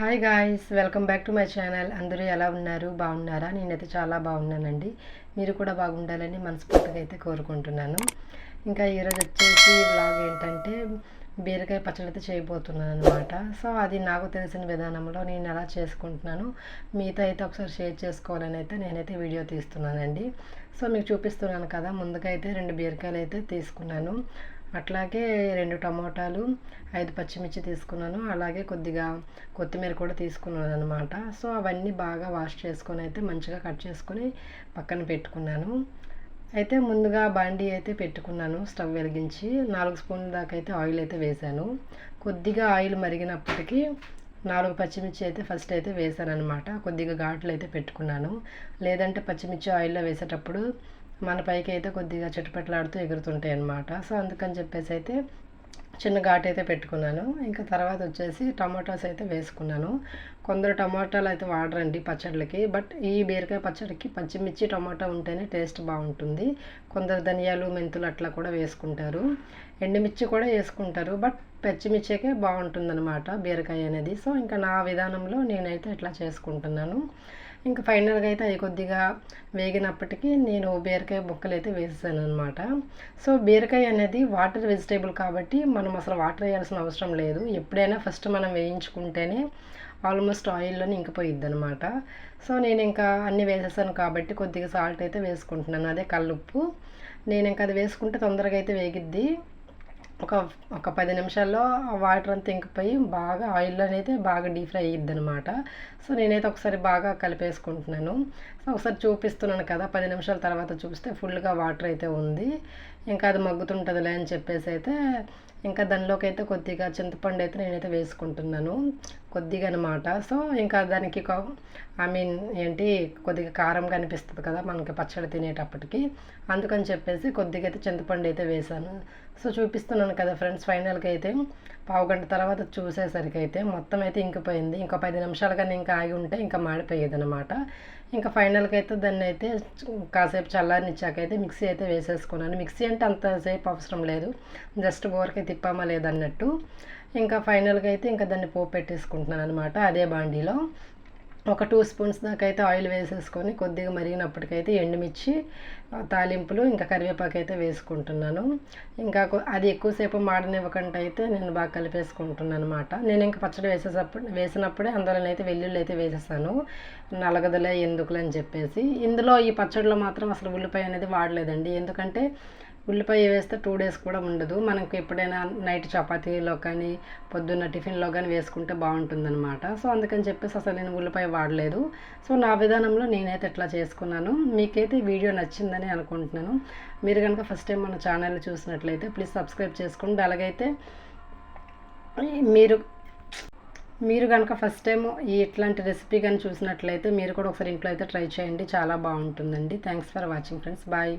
Hi guys welcome back to my channel అందరూ ఎలా ఉన్నారు? బాగున్నారా? నేనైతే చాలా బాగున్నానండి. మీరు కూడా బాగుండాలని మనస్ఫూర్తిగా అయితే కోరుకుంటున్నాను. ఇంకా ఈరోజు వచ్చేసి బ్లాగ్ ఏంటంటే బీరకాయ పచ్చడి అయితే చేయబోతున్నాను అనమాట సో అది నాకు తెలిసిన విధానంలో నేను ఎలా చేసుకుంటున్నాను మీతో అయితే ఒకసారి షేర్ చేసుకోవాలని అయితే నేనైతే వీడియో తీస్తున్నానండి. సో మీకు చూపిస్తున్నాను కదా ముందుగా అయితే రెండు బీరకాయలు అయితే తీసుకున్నాను. అట్లాగే రెండు టమోటాలు ఐదు పచ్చిమిర్చి తీసుకున్నాను. అలాగే కొద్దిగా కొత్తిమీర కూడా తీసుకున్నాను అనమాట సో అవన్నీ బాగా వాష్ చేసుకొని అయితే మంచిగా కట్ చేసుకొని పక్కన పెట్టుకున్నాను. అయితే ముందుగా బాండీ అయితే పెట్టుకున్నాను స్టవ్ వెలిగించి. నాలుగు స్పూన్ల దాకా అయితే ఆయిల్ అయితే వేశాను. కొద్దిగా ఆయిల్ మరిగినప్పటికీ నాలుగు పచ్చిమిర్చి అయితే ఫస్ట్ అయితే వేసాను అనమాట కొద్దిగా ఘాట్లు అయితే పెట్టుకున్నాను. లేదంటే పచ్చిమిర్చి ఆయిల్లో వేసేటప్పుడు మన పైకి అయితే కొద్దిగా చిటపెట్లాడుతూ ఎగురుతుంటాయి అనమాట సో అందుకని చెప్పేసి అయితే చిన్న ఘాట్ అయితే పెట్టుకున్నాను. ఇంకా తర్వాత వచ్చేసి టమాటాస్ అయితే వేసుకున్నాను. కొందరు టమాటాలు అయితే వాడరండి పచ్చళ్ళకి బట్ ఈ బీరకాయ పచ్చడికి పచ్చిమిర్చి టమాటా ఉంటేనే టేస్ట్ బాగుంటుంది. కొందరు ధనియాలు మెంతులు అట్లా కూడా వేసుకుంటారు. ఎండుమిర్చి కూడా వేసుకుంటారు బట్ పచ్చిమిర్చికే బాగుంటుందన్నమాట బీరకాయ అనేది. సో ఇంకా నా విధానంలో నేనైతే ఇట్లా చేసుకుంటున్నాను. ఇంకా ఫైనల్గా అయితే అవి కొద్దిగా వేగినప్పటికీ నేను బీరకాయ బొక్కలు అయితే వేసేసాను అనమాట సో బీరకాయ అనేది వాటర్ వెజిటేబుల్ కాబట్టి మనం అసలు వాటర్ వేయాల్సిన అవసరం లేదు. ఎప్పుడైనా ఫస్ట్ మనం వేయించుకుంటేనే ఆల్మోస్ట్ ఆయిల్లోనే ఇంకిపోయిద్ది అనమాట సో నేను ఇంకా అన్నీ వేసేసాను కాబట్టి కొద్దిగా సాల్ట్ అయితే వేసుకుంటున్నాను. అదే కల్లుప్పు. నేను ఇంకా అది వేసుకుంటే తొందరగా అయితే వేగిద్ది. ఒక ఒక పది నిమిషాల్లో వాటర్ అంతా ఇంకిపోయి బాగా ఆయిల్ అనేది బాగా డీప్ ఫ్రై అయ్యిద్ది అనమాట సో నేనైతే ఒకసారి బాగా కలిపేసుకుంటున్నాను. సో ఒకసారి చూపిస్తున్నాను కదా పది నిమిషాల తర్వాత చూపిస్తే ఫుల్గా వాటర్ అయితే ఉంది. ఇంకా అది మగ్గుతుంటుందిలే అని చెప్పేసి అయితే ఇంకా దానిలోకి అయితే కొద్దిగా చింతపండు అయితే నేనైతే వేసుకుంటున్నాను. కొద్దిగా అనమాట సో ఇంకా దానికి ఐ మీన్ ఏంటి కొద్దిగా కారం కనిపిస్తుంది కదా మనకి పచ్చడి తినేటప్పటికి. అందుకని చెప్పేసి కొద్దిగా అయితే చింతపండు అయితే వేసాను సో చూపిస్తున్నాను కదా ఫ్రెండ్స్ ఫైనల్గా అయితే పావు గంట తర్వాత చూసేసరికి అయితే మొత్తం అయితే ఇంకిపోయింది. ఇంకా పది నిమిషాలు కానీ ఇంకా ఆగి ఉంటే ఇంకా మాడిపోయేది అనమాట ఇంకా ఫైనల్గా అయితే దాన్ని అయితే కాసేపు చల్లారినిచ్చాకైతే మిక్సీ అయితే వేసేసుకున్నాను. మిక్సీ అంటే అంతసేపు అవసరం లేదు. జస్ట్ ఊరికే తిప్పామా లేదన్నట్టు ఇంకా ఫైనల్గా అయితే ఇంకా దాన్ని పోపు పెట్టేసుకుంటున్నాను అనమాట అదే బాండీలో. ఒక టూ స్పూన్స్ దాకా అయితే ఆయిల్ వేసేసుకొని కొద్దిగా మరిగినప్పటికైతే ఎండుమిర్చి తాలింపులు ఇంకా కరివేపాకు అయితే వేసుకుంటున్నాను. ఇంకా అది ఎక్కువసేపు మాడనివ్వకుండా అయితే నేను బాగా కలిపేసుకుంటున్నాను అనమాట నేను ఇంకా పచ్చడి వేసేటప్పుడు వేసినప్పుడే అందులోనైతే వెల్లుల్లి అయితే వేసేసాను. నలగదలే ఎందుకులని చెప్పేసి. ఇందులో ఈ పచ్చడిలో మాత్రం అసలు ఉల్లిపాయ అనేది వాడలేదండి. ఎందుకంటే ఉల్లిపాయ వేస్తే టూ డేస్ కూడా ఉండదు. మనకు ఎప్పుడైనా నైట్ చపాతీలో కానీ పొద్దున్న టిఫిన్లో కానీ వేసుకుంటే బాగుంటుందన్నమాట. సో అందుకని చెప్పేసి అసలు నేను ఉల్లిపాయ వాడలేదు. సో నా విధానంలో నేనైతే ఇట్లా చేసుకున్నాను మీకైతే వీడియో నచ్చిందని అనుకుంటున్నాను. మీరు కనుక ఫస్ట్ టైం మన ఛానల్ చూసినట్లయితే ప్లీజ్ సబ్స్క్రైబ్ చేసుకోండి. అలాగైతే మీరు మీరు కనుక ఫస్ట్ టైం ఈ ఇట్లాంటి రెసిపీ కానీ చూసినట్లయితే మీరు కూడా ఒకసారి ఇంట్లో అయితే ట్రై చేయండి. చాలా బాగుంటుందండి. Thanks for watching friends. Bye.